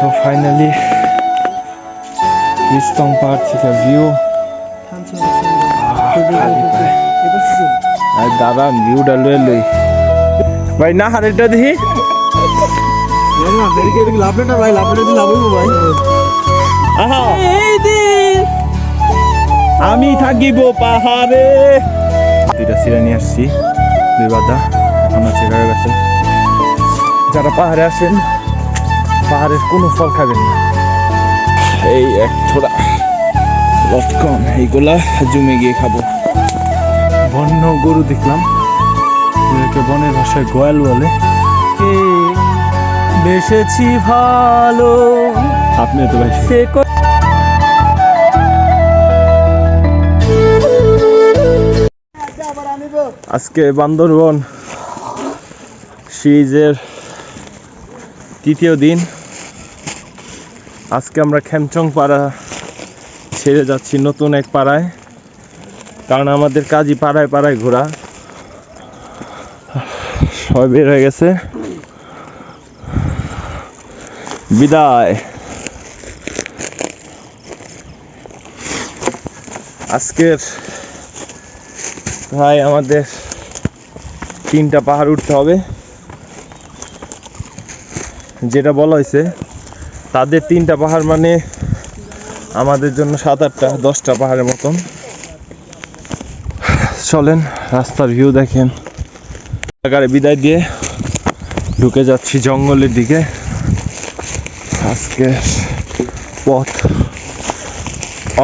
So finally ইস্তং পাহাড় থেকে view আর দাঁড়ান ভিউটা লয়ে লই। ভাই না হারেটা দেখি। আহা। আমি থাকিব পাহাড়ে। দুইটা সিরা নিয়ে আসছি দুই বাদা। এখন আছে যারা পাহাড়ে আসেন পাহাড়ের কোনো ফল খাবেন না। এই এক ছোড়া লটকন এইগুলা জমে গিয়ে খাব। বন্য গরু দেখলাম। বনের ভাষায় গোয়াল বলে। বেসেছি ভালো। আপনি তো ভাই সে আজকে বান্দরবন সিরিজের তৃতীয় দিন। আজকে আমরা খেমচং পাড়া ছেড়ে যাচ্ছি নতুন এক পাড়ায়, কারণ আমাদের কাজই পাড়ায় পাড়ায় ঘোরা। সবাই বের হয়ে গেছে। বিদায়। আজকের ভাই আমাদের তিনটা পাহাড় উঠতে হবে, যেটা বলা হয়েছে। তাদের তিনটা পাহাড় মানে আমাদের জন্য সাত আটটা, দশটা পাহাড়ের মতন। চলেন, রাস্তার ভিউ দেখেন। জায়গায় বিদায় দিয়ে ঢুকে যাচ্ছি জঙ্গলের দিকে। আজকে পথ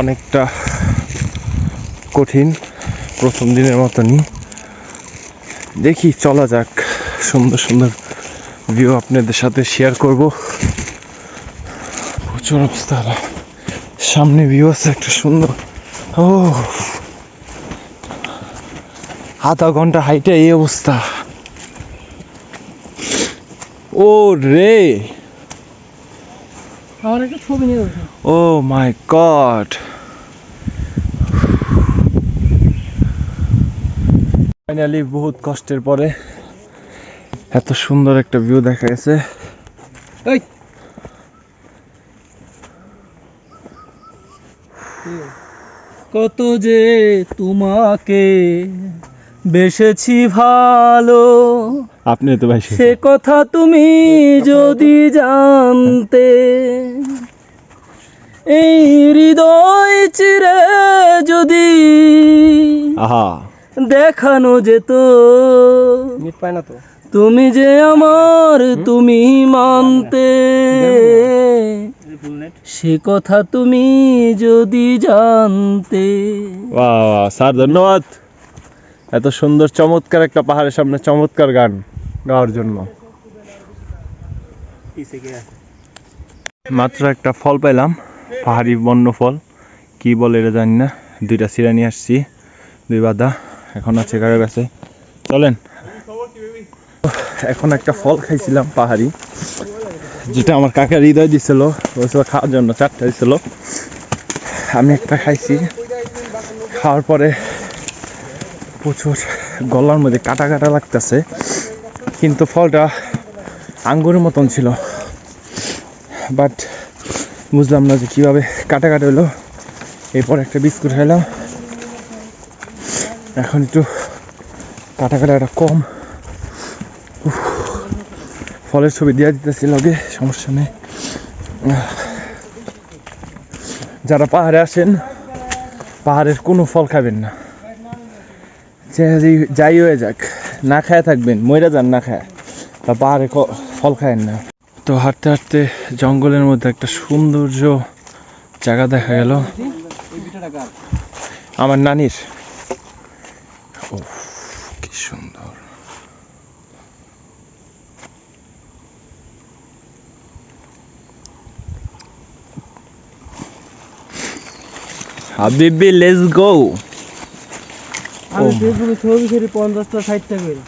অনেকটা কঠিন, প্রথম দিনের মতনই। দেখি, চলা যাক। সুন্দর সুন্দর ভিউ আপনাদের সাথে শেয়ার করব। অবস্থা সামনে ভিউ আছে একটা সুন্দর। ও। আধা ঘণ্টা হাইটে এই অবস্থা। ও রে। ও মাই গড ফাইনালি বহুত কষ্টের পরে এত সুন্দর একটা ভিউ দেখা গেছে। এই! কত যে তোমাকে বেসেছি ভালো। আপনি তো ভাই সে কথা তুমি যদি জানতে এই হৃদয় চিরে যদি আহা। দেখানো যেত পায় না তো। তুমি যে আমার তুমি মানতে। সে কথা তুমি যদি জানতে। স্যার ধন্যবাদ। এত সুন্দর চমৎকার একটা পাহাড়ের সামনে চমৎকার গান গাওয়ার জন্য। মাত্র একটা ফল পেলাম পাহাড়ি বন্য ফল। কি বলে এটা জানি না। দুইটা সিরা নিয়ে আসছি দুই বাদা। এখন আছে কারও কাছে। চলেন। এখন একটা ফল খাইছিলাম পাহাড়ি। যেটা আমার কাকার হৃদয় দিছিল, বলছিল খাওয়ার জন্য, চারটা দিছিল। আমি একটা খাইছি। খাওয়ার পরে প্রচুর গলার মধ্যে কাটা কাটা লাগতেছে, কিন্তু ফলটা আঙ্গুরের মতন ছিল। বাট বুঝলাম না যে কীভাবে কাটা কাটা হলো। এরপর একটা বিস্কুট খাইলাম। এখন একটু কাটা কাটাটা কম ফলের ছবি দিয়ে দিতেছি লগে সমস্যা নেই। যারা পাহাড়ে আসেন পাহাড়ের কোনো ফল খাবেন না। যাই হয়ে যাক না খায় থাকবেন ময়রা যান না খায়। তা পাহাড়ে ফল খায়েন না। তো হাঁটতে হাঁটতে জঙ্গলের মধ্যে একটা সৌন্দর্য জায়গা দেখা গেল। আমার নানির। উফ, কি সুন্দর। হাবিবি লেটস গো আমি। ফেসবুকে ছবি ছেড়ে পঞ্চাশটা ষাটটা করে।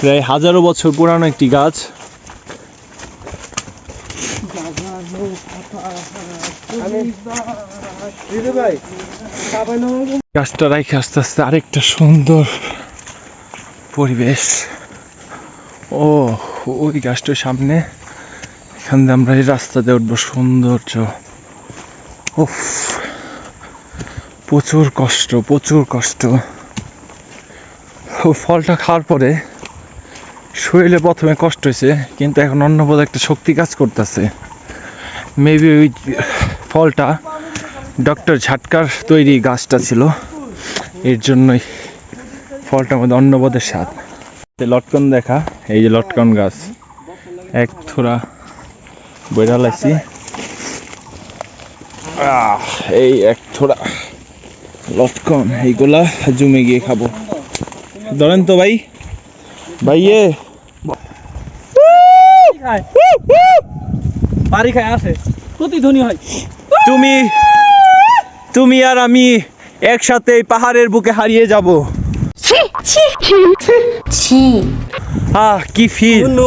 প্রায় হাজারো বছর পুরানো একটি গাছ। গাছটা রাখে আস্তে আস্তে আরেকটা সুন্দর পরিবেশ। ও ওই গাছটার সামনে এখান দিয়ে আমরা এই রাস্তাতে উঠবো সৌন্দর্য। উফ। প্রচুর কষ্ট প্রচুর কষ্ট। ফলটা খাওয়ার পরে শরীরে প্রথমে কষ্ট হয়েছে কিন্তু এখন অন্য বোধ একটা শক্তি কাজ করতেছে। মেবি ওই ফলটা ডক্টর ঝাটকার তৈরি গাছটা ছিল এর জন্যই ফলটার মধ্যে অন্নবোধের স্বাদ। লটকন দেখা এই যে লটকন গাছ। এক থোড়া বইরা লাইছি আহ, এই এক থোড়া লটকন এইগুলা জমে গিয়ে খাব। ধরেন তো ভাই। ভাইয়ে। বাড়ি খায় আসে প্রতিধ্বনি হয়। তুমি তুমি আর আমি একসাথে এই পাহাড়ের বুকে হারিয়ে যাব। আহ কি ফিল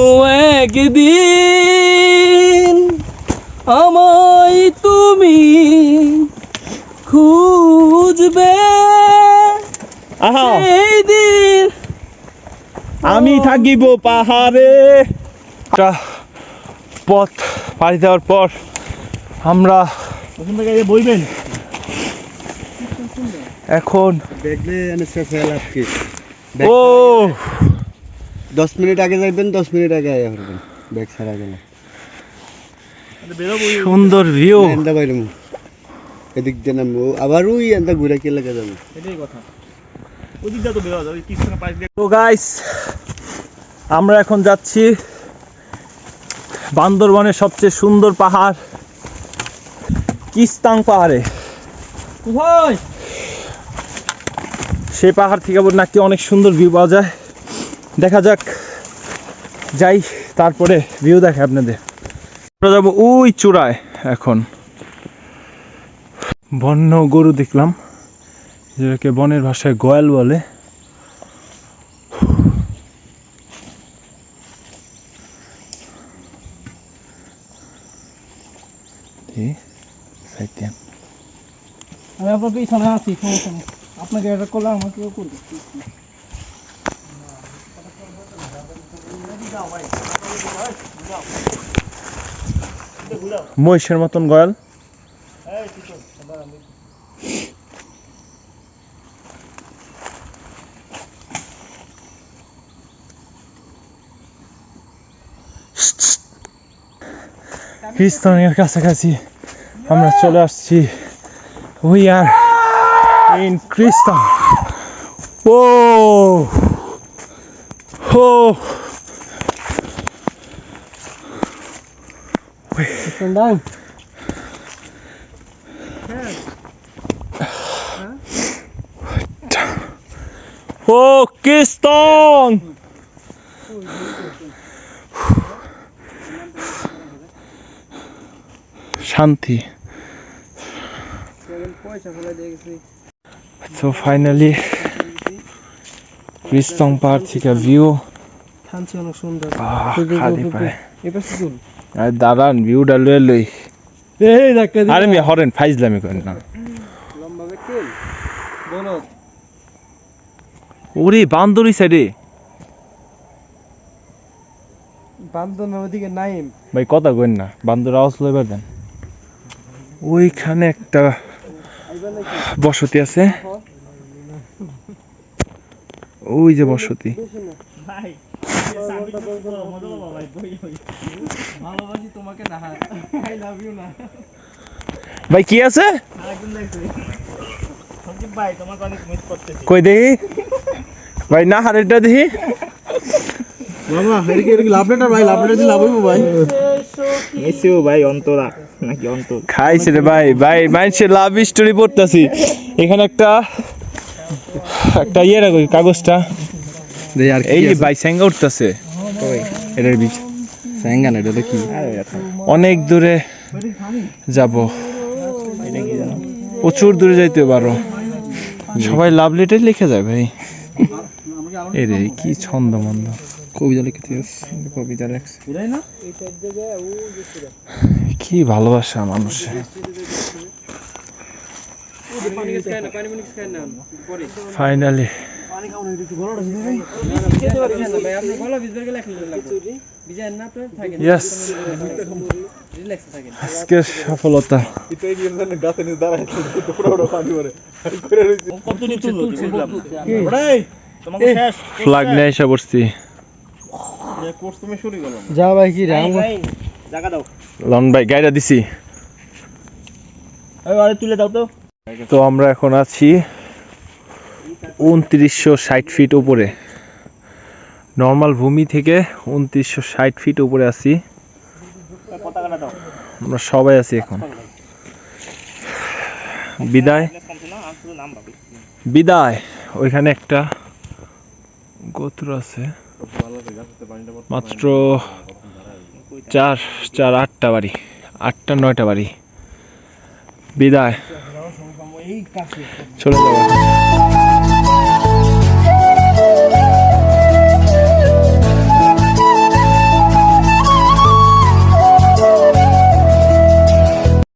একদিন আমায় তুমি খুঁজবে। এই দিন আমি থাকিব পাহাড়ে। একটা পথ পাড়ি দেওয়ার পর আমরা ওখান বইবেন। এখন হয়ে ও। দশ মিনিট আগে যাইবেন দশ মিনিট আগে আয়া ব্যাগ ছাড়া গেলে। সুন্দর ভিউ এদিক দিয়ে নামবো। আবার ওই এন্দা ঘুরে কে লেগে যাব। এটাই কথা। ওদিকটা তো বেরোয়া যাবে কিছু পাইপ তো গাইস আমরা এখন যাচ্ছি বান্দরবনের সবচেয়ে সুন্দর পাহাড় কিস্তাং পাহাড়ে। কোথায় সেই পাহাড় থেকে আবার নাকি অনেক সুন্দর ভিউ পাওয়া যায়। দেখা যাক যাই তারপরে ভিউ দেখে আপনাদের। আমরা যাব ওই চূড়ায় এখন। বন্য গরু দেখলাম যেটাকে বনের ভাষায় গোয়াল বলে। এই, side দিয়ে। আমি আপনার পিছনে আছি সমস্যা নেই। আপনাকে এটা করলে আমাকেও করবে। মহিষের মতন গয়াল। খ্রিস্টানের কাছাকাছি আমরা চলে আসছি উই আর ইন খ্রিস্টান ও ও ডাউন খ্রিস্টান শান্তি। তো ফাইনালি খ্রিস্টান পাহাড় থেকে ভিউ আর দাঁড়ান ভিউটা লয়ে লই। আরে হরেন ফাইজলামি করেন না। ওরে বান্দরি সাইডে বান্ধব ওদিকে নাইম। ভাই কথা কইন না বান্দর আওয়াজ লইবার দেন। ওইখানে একটা বসতি আছে। ওই যে বসতি। ভাই ভালোবাসি তোমাকে না আই লাভ ইউ না ভাই কি আছে? আরেকজন দেখছি সঞ্জীব ভাই তোমার অনেক মিস করতেছি। কই দেখি? ভাই না হারেরটা দেখি। মামা এদিকে এদিকে লাভ লেটার ভাই লাভ লেটার দিয়ে লাভ হইবো ভাই। মিসিও ভাই অন্তরা নাকি অন্তর? খাইছে রে ভাই ভাই মানুষের লাভ স্টোরি পড়তাছি। এখানে একটা একটা ইয়ে রাখো কাগজটা। দেই আর এই যে ভাই স্যাঙ্গা উঠতেছে। এটার বীজ। স্যাঙ্গান এটা কি? অনেক দূরে যাব। প্রচুর দূরে যাইতে পারো। সবাই লাভ লেটার লিখে যায় ভাই। এ রে কি ছন্দ মন্দ। কবিতা লিখতে কবিতা লেখছে বুঝাই না কি ভালোবাসা না পানি মিক্স নিয়ে এসে যা ভাই কি রে লন ভাই গাইডা দিছি। তুলে দাও তো। তো আমরা এখন আছি উনত্রিশশো ষাট ফিট উপরে। নর্মাল ভূমি থেকে উনত্রিশশো ষাট ফিট উপরে আছি। আমরা সবাই আছি এখন। বিদায়। বিদায়। ওইখানে একটা গোত্র আছে। মাত্র চার চার আটটা বাড়ি আটটা নয়টা বাড়ি। বিদায়। চলে যাব।